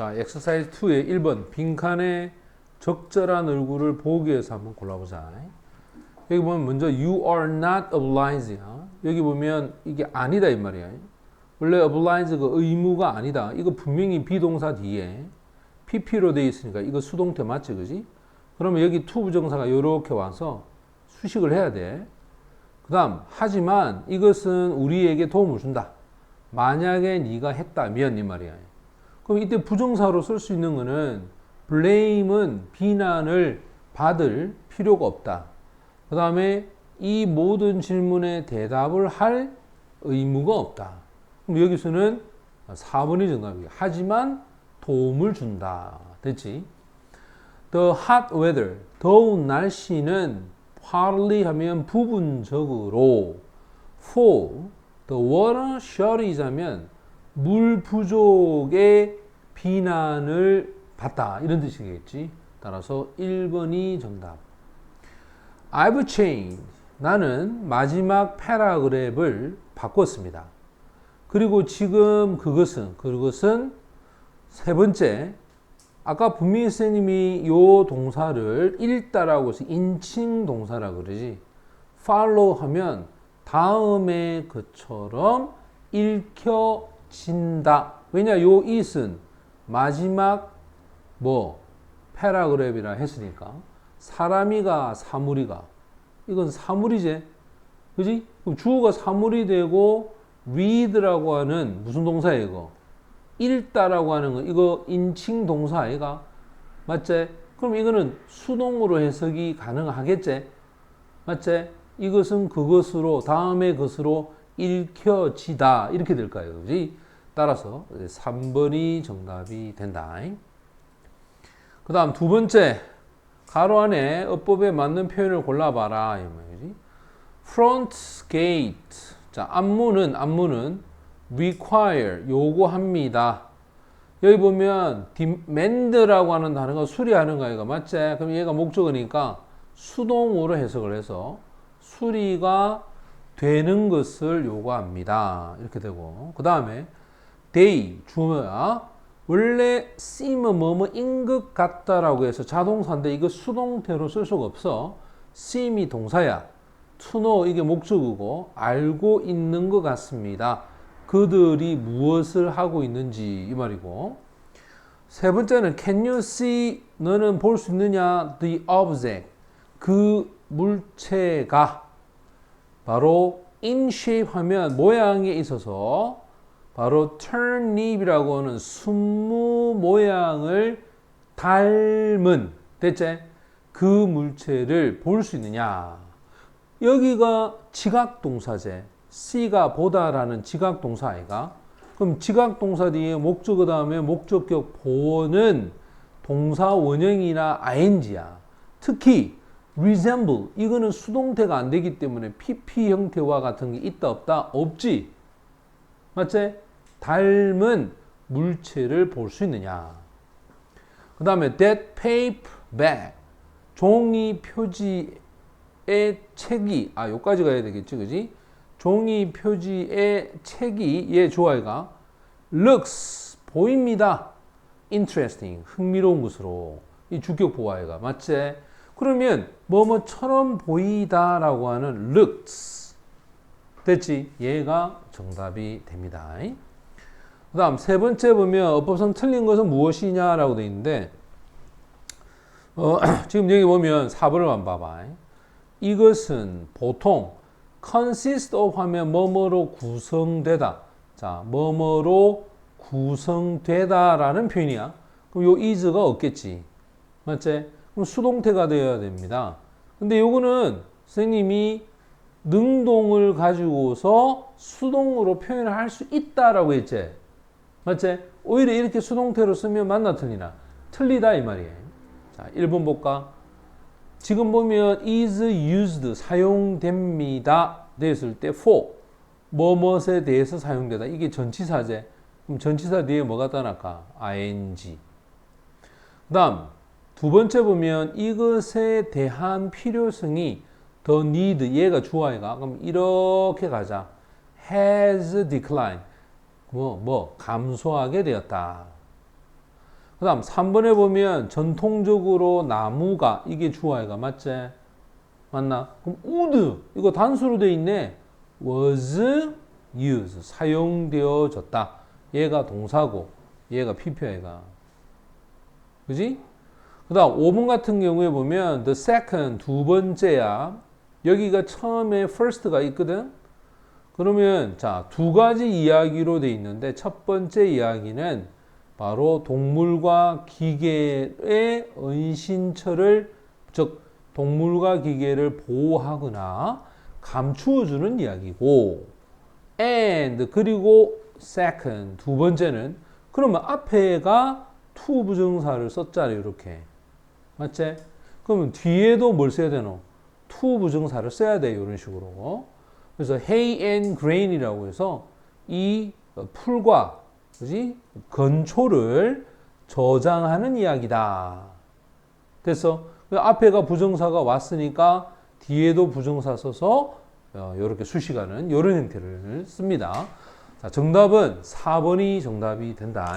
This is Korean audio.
자, 엑서사이즈 2의 1번 빈칸에 적절한 얼굴을 보기 위해서 한번 골라보자. 여기 보면 먼저 you are not obliged. 여기 보면 이게 아니다 이 말이야. 원래 oblige가 의무가 아니다. 이거 분명히 비동사 뒤에 pp로 돼 있으니까 이거 수동태 맞지, 그지? 그러면 여기 to 부정사가 이렇게 와서 수식을 해야 돼. 그 다음, 하지만 이것은 우리에게 도움을 준다. 만약에 네가 했다면 이 말이야. 그럼 이때 부정사로 쓸 수 있는 거는 blame은 비난을 받을 필요가 없다. 그 다음에 이 모든 질문에 대답을 할 의무가 없다. 그럼 여기서는 4번이 정답이야. 하지만 도움을 준다. 됐지? The hot weather, 더운 날씨는 partly 하면 부분적으로 for the water shortage 하면 물 부족의 비난을 받다. 이런 뜻이겠지. 따라서 1번이 정답. I've changed. 나는 마지막 패라그랩을 바꿨습니다. 그리고 지금 그것은, 그것은 세 번째, 아까 분명히 선생님이 요 동사를 읽다라고 해서 인칭 동사라 그러지. follow 하면 다음에 그처럼 읽혀 진다. 왜냐, 요 it은 마지막 뭐 패라그랩이라 했으니까 사람이가 사물이가 이건 사물이지. 그지? 그럼 주어가 사물이 되고 read라고 하는 무슨 동사예요, 이거? 읽다라고 하는 거 이거 인칭 동사 아이가 맞지? 그럼 이거는 수동으로 해석이 가능하겠지? 맞지? 이것은 그것으로 다음에 것으로 읽혀지다 이렇게 될까요? 그지? 따라서 3번이 정답이 된다. 그 다음 두 번째 가로 안에 어법에 맞는 표현을 골라봐라 front gate 자 앞문은 앞문은 require 요구합니다. 여기 보면 demand라고 하는 단어가 수리하는 거예요. 맞지? 그럼 얘가 목적어니까 수동으로 해석을 해서 수리가 되는 것을 요구합니다. 이렇게 되고 그 다음에 they 주어야 원래 seem 뭐뭐인 것 같다라고 해서 자동사인데 이거 수동태로 쓸 수가 없어. seem이 동사야. to know 이게 목적이고 알고 있는 것 같습니다. 그들이 무엇을 하고 있는지 이 말이고 세 번째는 can you see 너는 볼 수 있느냐 the object 그 물체가 바로 shape 하면 모양에 있어서 바로 turnip이라고 하는 순무 모양을 닮은 됐지? 그 물체를 볼 수 있느냐? 여기가 지각 동사제 C가 보다라는 지각 동사 아이가? 그럼 지각 동사 뒤에 목적어 다음에 목적격 보어는 동사 원형이나 ing야. 특히 resemble 이거는 수동태가 안 되기 때문에 pp 형태와 같은 게 있다 없다 없지 맞지? 닮은 물체를 볼 수 있느냐 그 다음에 that paper bag 종이 표지의 책이 아 요까지 가야 되겠지 그지? 종이 표지의 책이 얘 좋아해가 looks 보입니다. interesting 흥미로운 것으로 이 주격 보아해가 맞지? 그러면 뭐뭐처럼 보이다라고 하는 looks 됐지? 얘가 정답이 됩니다. 그 다음 세 번째 보면 어법상 틀린 것은 무엇이냐라고 되어 있는데 어, 지금 여기 보면 4번을 한번 봐봐. 이것은 보통 consist of 하면 뭐뭐로 구성되다. 자, 뭐뭐로 구성되다라는 표현이야. 그럼 요 is가 없겠지. 맞지? 그럼 수동태가 되어야 됩니다. 근데 요거는 선생님이 능동을 가지고서 수동으로 표현을 할 수 있다라고 했지. 맞지? 오히려 이렇게 수동태로 쓰면 맞나 틀리나? 틀리다 이 말이에요. 자, 1번 볼까? 지금 보면 is used 사용됩니다 됐을 때 for 뭐뭇에 대해서 사용되다 이게 전치사제 그럼 전치사 뒤에 뭐가 따라까 ing 그다음 두 번째 보면 이것에 대한 필요성이 더 need 얘가 주어이가 그럼 이렇게 가자 has declined 뭐, 뭐 감소하게 되었다 그 다음 3번에 보면 전통적으로 나무가 이게 주어가 맞지? 맞나? 그럼 would 이거 단수로 돼 있네. was used 사용되어졌다. 얘가 동사고 얘가 PP어가. 그지? 그 다음 5번 같은 경우에 보면 the second 두 번째야. 여기가 처음에 first가 있거든. 그러면 자, 두 가지 이야기로 돼 있는데 첫 번째 이야기는 바로 동물과 기계의 은신처를 즉 동물과 기계를 보호하거나 감추어 주는 이야기고 and 그리고 second 두 번째는 그러면 앞에가 to 부정사를 썼잖아요 이렇게 맞지? 그러면 뒤에도 뭘 써야 되노? to 부정사를 써야 돼요 이런 식으로 그래서 hay and grain이라고 해서 이 풀과 그지 건초를 저장하는 이야기다. 됐어? 그 앞에가 부정사가 왔으니까 뒤에도 부정사 써서 이렇게 수식하는 이런 형태를 씁니다. 자, 정답은 4번이 정답이 된다.